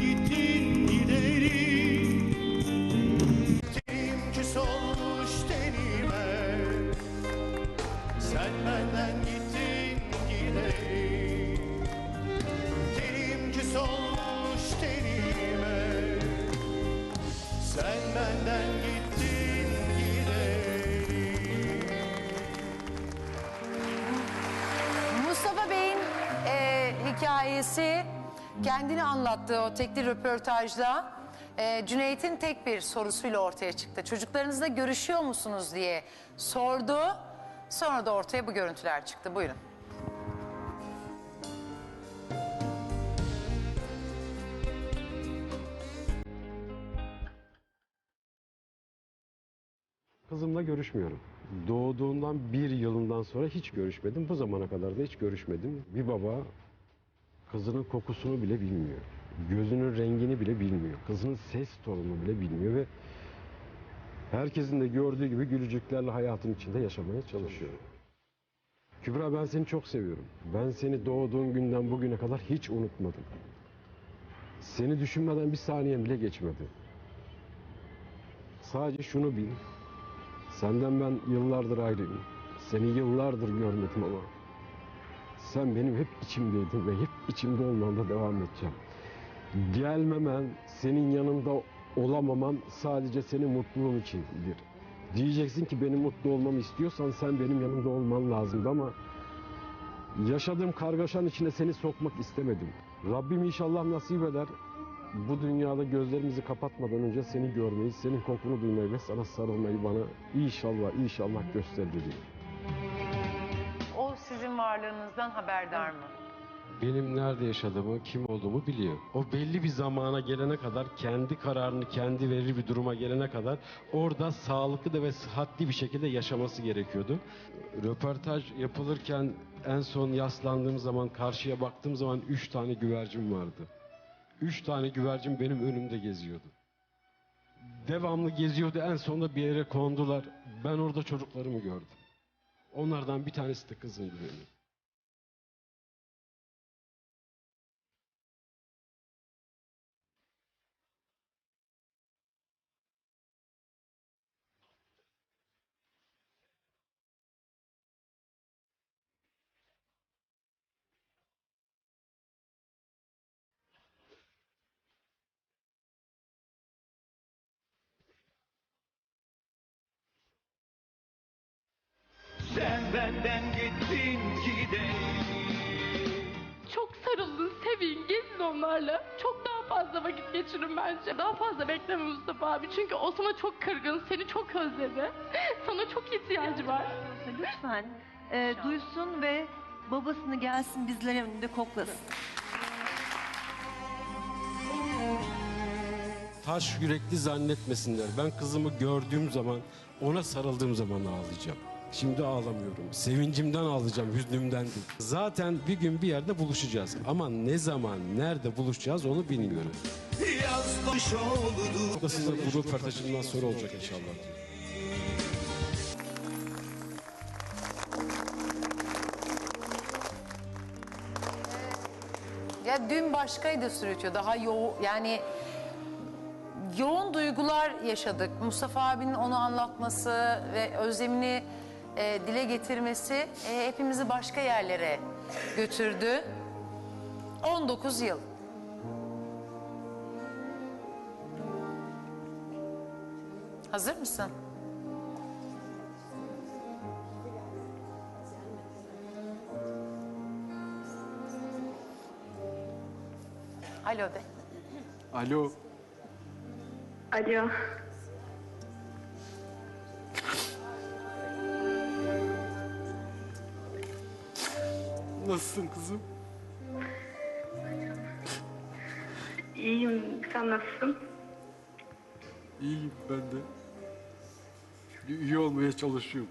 gittin gideri. Dilim küs olmuş tenime Sen benden gittin gideri. Dilim küs olmuş tenime Sen benden gittin gideri. Mustafa Bey'in e, hikayesi kendini anlattığı o tekli röportajda e, Cüneyt'in tek bir sorusuyla ortaya çıktı. Çocuklarınızla görüşüyor musunuz diye sordu. Sonra da ortaya bu görüntüler çıktı. Buyurun. Kızımla görüşmüyorum. Doğduğundan bir yılından sonra hiç görüşmedim. Bu zamana kadar da hiç görüşmedim. Bir baba kızının kokusunu bile bilmiyor. Gözünün rengini bile bilmiyor. Kızının ses tonunu bile bilmiyor ve herkesin de gördüğü gibi gülücüklerle hayatın içinde yaşamaya çalışıyor. Kübra ben seni çok seviyorum. Ben seni doğduğun günden bugüne kadar hiç unutmadım. Seni düşünmeden bir saniyem bile geçmedi. Sadece şunu bil. Senden ben yıllardır ayrıyım. Seni yıllardır görmedim ama sen benim hep içimdeydin ve hep içimde olmanda devam edeceğim. Gelmemen, senin yanında olamamam sadece senin mutluluğun içindir. Diyeceksin ki benim mutlu olmamı istiyorsan sen benim yanımda olman lazımdı ama yaşadığım kargaşanın içine seni sokmak istemedim. Rabbim inşallah nasip eder. Bu dünyada gözlerimizi kapatmadan önce seni görmeyi, senin kokunu duymayı ve sana sarılmayı bana inşallah inşallah gösterir diyeyim. Varlığınızdan haberdar mı? Benim nerede yaşadığımı, kim olduğumu biliyor. O belli bir zamana gelene kadar, kendi kararını kendi verir bir duruma gelene kadar orada sağlıklı da ve sıhhatli bir şekilde yaşaması gerekiyordu. Röportaj yapılırken en son yaslandığım zaman, karşıya baktığım zaman üç tane güvercin vardı. Üç tane güvercin benim önümde geziyordu. Devamlı geziyordu, en sonunda bir yere kondular. Ben orada çocuklarımı gördüm. Onlardan bir tanesi de kızımdı benim. Fazla vakit geçirin bence. Daha fazla bekleme Mustafa abi. Çünkü o sana çok kırgın, seni çok özledi. Sana çok ihtiyacı var. Lütfen e, duysun ve babasını gelsin bizlerin önünde koklasın. taş yürekli zannetmesinler. Ben kızımı gördüğüm zaman, ona sarıldığım zaman ağlayacağım. Şimdi ağlamıyorum. Sevincimden ağlayacağım, hüznümden değil. Zaten bir gün bir yerde buluşacağız. Ama ne zaman, nerede buluşacağız onu bilmiyorum. Yaz kış oldu Bu da size bu röportajımdan sonra olacak inşallah. Ya dün başkaydı sürütüyor. Daha yoğun yani yoğun duygular yaşadık. Mustafa abinin onu anlatması ve özlemini e, dile getirmesi e, hepimizi başka yerlere götürdü. 19 yıl. Hazır mısın? Alo de. Alo. Alo. Nasılsın kızım? İyiyim. Sen nasılsın? İyiyim ben de. İyi olmaya çalışıyorum.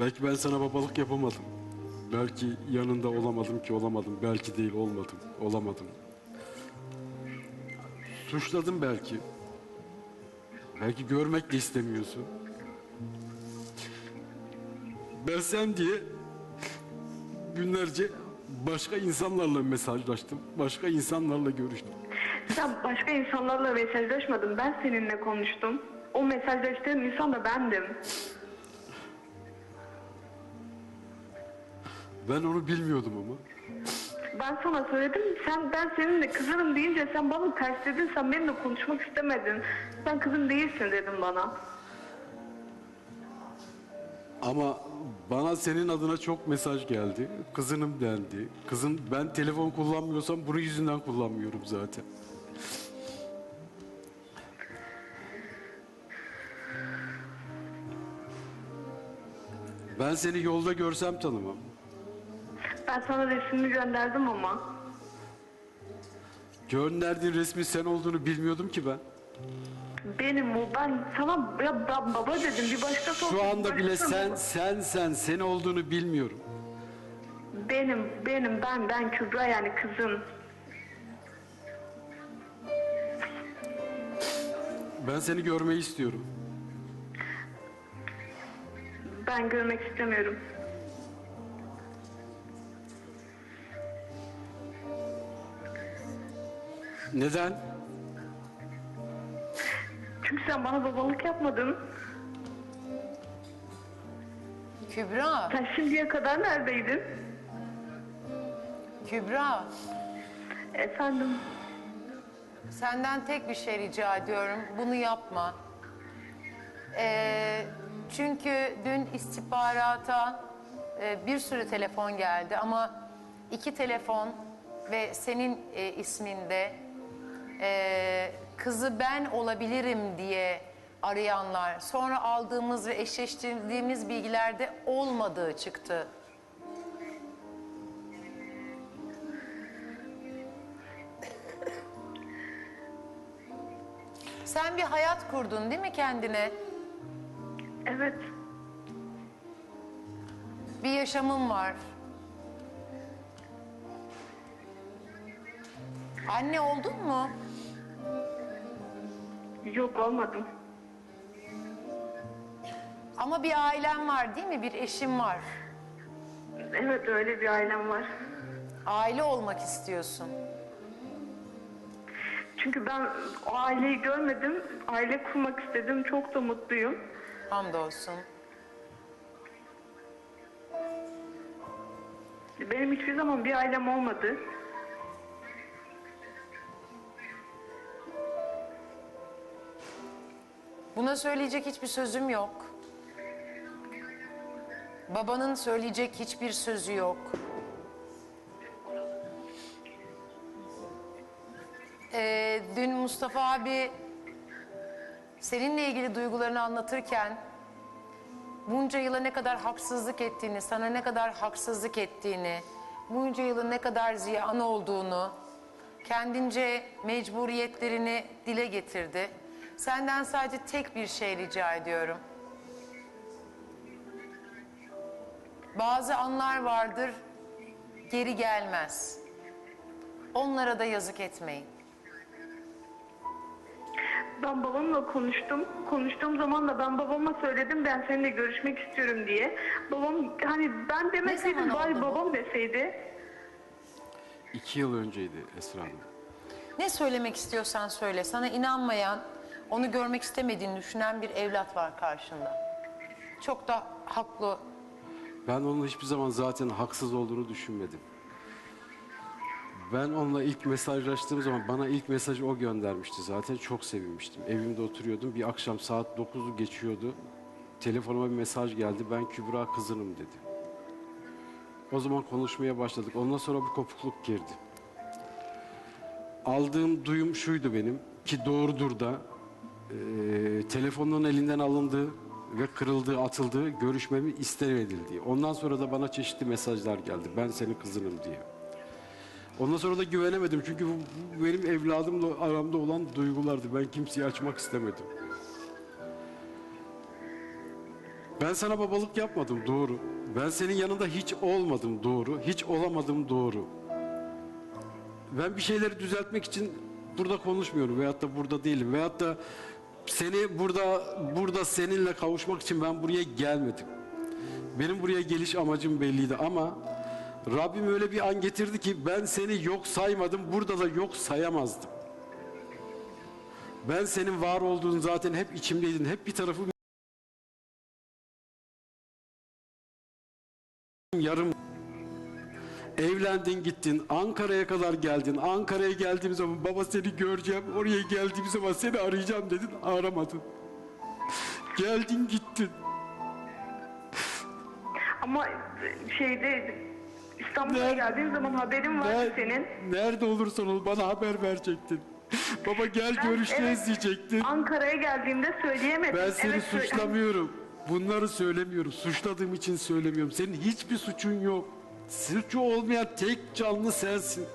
Belki ben sana babalık yapamadım. Belki yanında olamadım ki olamadım. Belki değil olmadım. Olamadım. Suçladım belki. Belki görmek de istemiyorsun. Ben sen diye günlerce başka insanlarla mesajlaştım. Başka insanlarla görüştüm. Sen başka insanlarla mesajlaşmadın. Ben seninle konuştum. O mesajlaştığın insan da bendim. Ben onu bilmiyordum ama. Ben sana söyledim. Sen ben seninle kızınım deyince sen bana tersledin. Sen benimle konuşmak istemedin. Sen kızım değilsin dedim bana. Ama bana senin adına çok mesaj geldi. Kızınım dendi. Kızın ben telefon kullanmıyorsam bunun yüzünden kullanmıyorum zaten. Ben seni yolda görsem tanımam. Ben sana resmini gönderdim ama. Gönderdiğin resmi sen olduğunu bilmiyordum ki ben. Benim o. Ben sana ya ben baba dedim. Bir başkası olsa Şu anda bile sen mı? sen sen sen olduğunu bilmiyorum. Benim, benim, ben, ben Kübra yani kızım. Ben seni görmeyi istiyorum. Ben görmek istemiyorum. Neden? Çünkü sen bana babalık yapmadın. Kübra, Sen şimdiye kadar neredeydin? Kübra. Efendim, Senden tek bir şey rica ediyorum. Bunu yapma. Ee, çünkü dün istihbarata e, bir sürü telefon geldi ama iki telefon ve senin e, isminde e, kızı ben olabilirim diye arayanlar sonra aldığımız ve eşleştirdiğimiz bilgilerde olmadığı çıktı. Sen bir hayat kurdun değil mi kendine? evet. Bir yaşamın var. Anne oldun mu? Yok olmadım. Ama bir ailen var değil mi? Bir eşin var. Evet öyle bir ailem var. Aile olmak istiyorsun. Çünkü ben o aileyi görmedim. Aile kurmak istedim. Çok da mutluyum. Hamdolsun. Benim hiçbir zaman bir ailem olmadı. Buna söyleyecek hiçbir sözüm yok. Babanın söyleyecek hiçbir sözü yok. Ee, dün Mustafa abi seninle ilgili duygularını anlatırken bunca yıla ne kadar haksızlık ettiğini, sana ne kadar haksızlık ettiğini, bunca yılın ne kadar ziyan olduğunu, kendince mecburiyetlerini dile getirdi. Senden sadece tek bir şey rica ediyorum. Bazı anlar vardır, geri gelmez. Onlara da yazık etmeyin. Ben babamla konuştum. Konuştuğum zaman da ben babama söyledim ben seninle görüşmek istiyorum diye. Babam hani ben demeseydim zaman bari oldu bu? babam deseydi. İki yıl önceydi Esra Hanım. Ne söylemek istiyorsan söyle. Sana inanmayan, onu görmek istemediğini düşünen bir evlat var karşında. Çok da haklı. Ben onunla hiçbir zaman zaten haksız olduğunu düşünmedim. Ben onunla ilk mesajlaştığım zaman bana ilk mesajı o göndermişti zaten. Çok sevinmiştim. Evimde oturuyordum. Bir akşam saat 9'u geçiyordu. Telefonuma bir mesaj geldi. Ben Kübra kızınım dedi. O zaman konuşmaya başladık. Ondan sonra bir kopukluk girdi. Aldığım duyum şuydu benim ki doğrudur da telefonun elinden alındığı ve kırıldığı, atıldığı, görüşmemi ister edildiği. Ondan sonra da bana çeşitli mesajlar geldi. Ben senin kızınım diye. Ondan sonra da güvenemedim çünkü bu, bu benim evladımla aramda olan duygulardı. Ben kimseye açmak istemedim. Ben sana babalık yapmadım doğru. Ben senin yanında hiç olmadım doğru. Hiç olamadım doğru. Ben bir şeyleri düzeltmek için burada konuşmuyorum veyahut da burada değilim veyahut da seni burada burada seninle kavuşmak için ben buraya gelmedim. Benim buraya geliş amacım belliydi ama Rabbim öyle bir an getirdi ki ben seni yok saymadım, burada da yok sayamazdım. Ben senin var olduğun zaten hep içimdeydin, hep bir tarafım yarım. Evlendin gittin, Ankara'ya kadar geldin. Ankara'ya geldiğim zaman baba seni göreceğim, oraya geldiğim zaman seni arayacağım dedin, aramadın. Geldin gittin. Ama şeyde İstanbul'a Nerede? geldiğin zaman haberin vardı Ner- senin. Nerede olursan ol bana haber verecektin. Baba gel Ben- görüşeceğiz evet, diyecektin. Ankara'ya geldiğimde söyleyemedim. Ben seni sö- suçlamıyorum. Bunları söylemiyorum. Suçladığım için söylemiyorum. Senin hiçbir suçun yok. Suçu olmayan tek canlı sensin.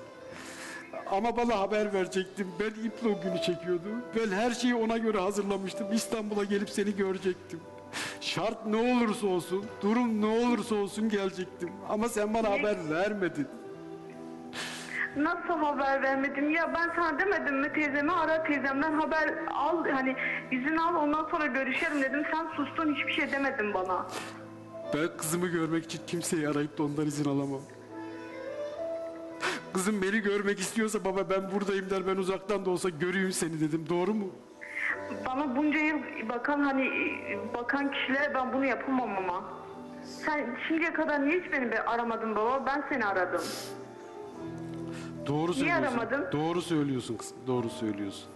Ama bana haber verecektin. Ben iple o günü çekiyordum. Ben her şeyi ona göre hazırlamıştım. İstanbul'a gelip seni görecektim. Şart ne olursa olsun, durum ne olursa olsun gelecektim. Ama sen bana haber vermedin. Nasıl haber vermedim? Ya ben sana demedim mi teyzemi ara teyzemden haber al hani izin al ondan sonra görüşelim dedim. Sen sustun hiçbir şey demedin bana. Ben kızımı görmek için kimseyi arayıp da ondan izin alamam. Kızım beni görmek istiyorsa baba ben buradayım der ben uzaktan da olsa göreyim seni dedim doğru mu? Bana bunca yıl bakan hani bakan kişilere ben bunu yapamam ama. Sen şimdiye kadar niye hiç beni be- aramadın baba? Ben seni aradım. Doğru söylüyorsun. aramadın? Doğru söylüyorsun kızım doğru söylüyorsun.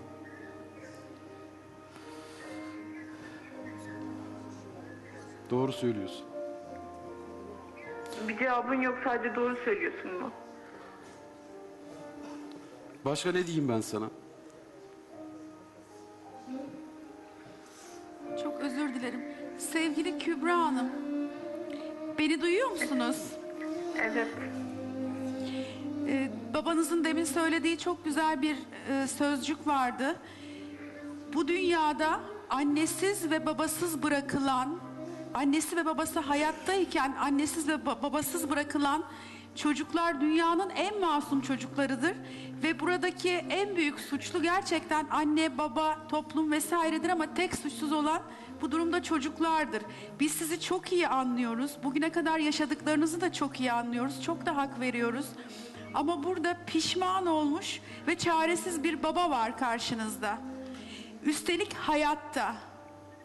Doğru söylüyorsun. Bir cevabın yok sadece doğru söylüyorsun mu? Başka ne diyeyim ben sana? Çok özür dilerim. Sevgili Kübra Hanım, beni duyuyor musunuz? Evet. Ee, babanızın demin söylediği çok güzel bir e, sözcük vardı. Bu dünyada annesiz ve babasız bırakılan, annesi ve babası hayattayken annesiz ve ba- babasız bırakılan çocuklar dünyanın en masum çocuklarıdır ve buradaki en büyük suçlu gerçekten anne, baba, toplum vesairedir ama tek suçsuz olan bu durumda çocuklardır. Biz sizi çok iyi anlıyoruz. Bugüne kadar yaşadıklarınızı da çok iyi anlıyoruz. Çok da hak veriyoruz. Ama burada pişman olmuş ve çaresiz bir baba var karşınızda. Üstelik hayatta.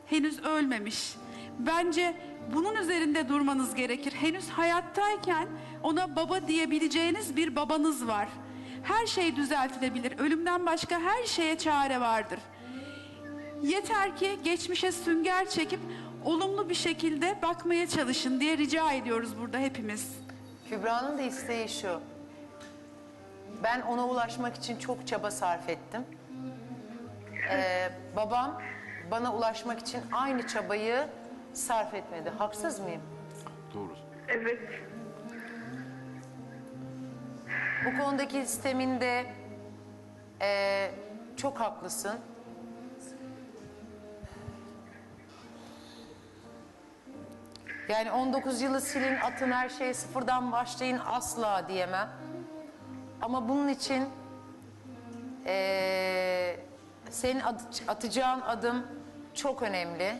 Henüz ölmemiş. Bence bunun üzerinde durmanız gerekir. Henüz hayattayken ona baba diyebileceğiniz bir babanız var. Her şey düzeltilebilir. Ölümden başka her şeye çare vardır. Yeter ki geçmişe sünger çekip olumlu bir şekilde bakmaya çalışın diye rica ediyoruz burada hepimiz. Kübra'nın da isteği şu. Ben ona ulaşmak için çok çaba sarf ettim. Ee, babam bana ulaşmak için aynı çabayı sarf etmedi. Haksız mıyım? Doğru. Evet. Bu konudaki sisteminde ee, çok haklısın. Yani 19 yılı silin, atın her şeyi sıfırdan başlayın asla diyemem. Ama bunun için ee, senin at- atacağın adım çok önemli.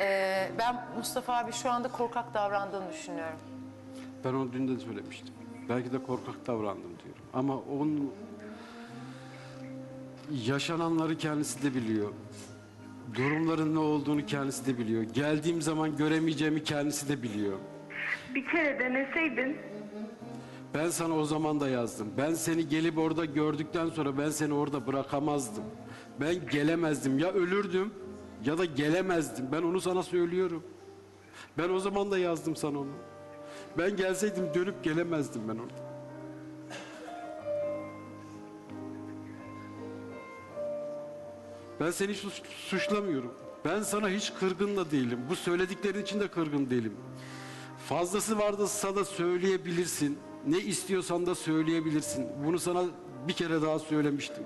Ee, ben Mustafa abi şu anda korkak davrandığını düşünüyorum. Ben onu dün de söylemiştim. Belki de korkak davrandım diyorum. Ama onun yaşananları kendisi de biliyor. Durumların ne olduğunu kendisi de biliyor. Geldiğim zaman göremeyeceğimi kendisi de biliyor. Bir kere deneseydin Ben sana o zaman da yazdım. Ben seni gelip orada gördükten sonra ben seni orada bırakamazdım. Ben gelemezdim. Ya ölürdüm ya da gelemezdim. Ben onu sana söylüyorum. Ben o zaman da yazdım sana onu. Ben gelseydim dönüp gelemezdim ben orada. Ben seni hiç suç- suçlamıyorum. Ben sana hiç kırgın da değilim. Bu söylediklerin için de kırgın değilim. Fazlası varsa da söyleyebilirsin. Ne istiyorsan da söyleyebilirsin. Bunu sana bir kere daha söylemiştim.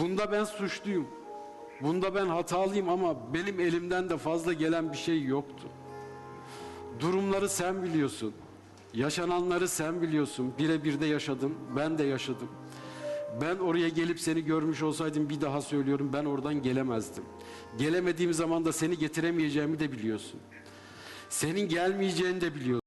Bunda ben suçluyum. Bunda ben hatalıyım ama benim elimden de fazla gelen bir şey yoktu. Durumları sen biliyorsun. Yaşananları sen biliyorsun. Birebir de yaşadın. Ben de yaşadım. Ben oraya gelip seni görmüş olsaydım bir daha söylüyorum ben oradan gelemezdim. Gelemediğim zaman da seni getiremeyeceğimi de biliyorsun. Senin gelmeyeceğini de biliyorsun.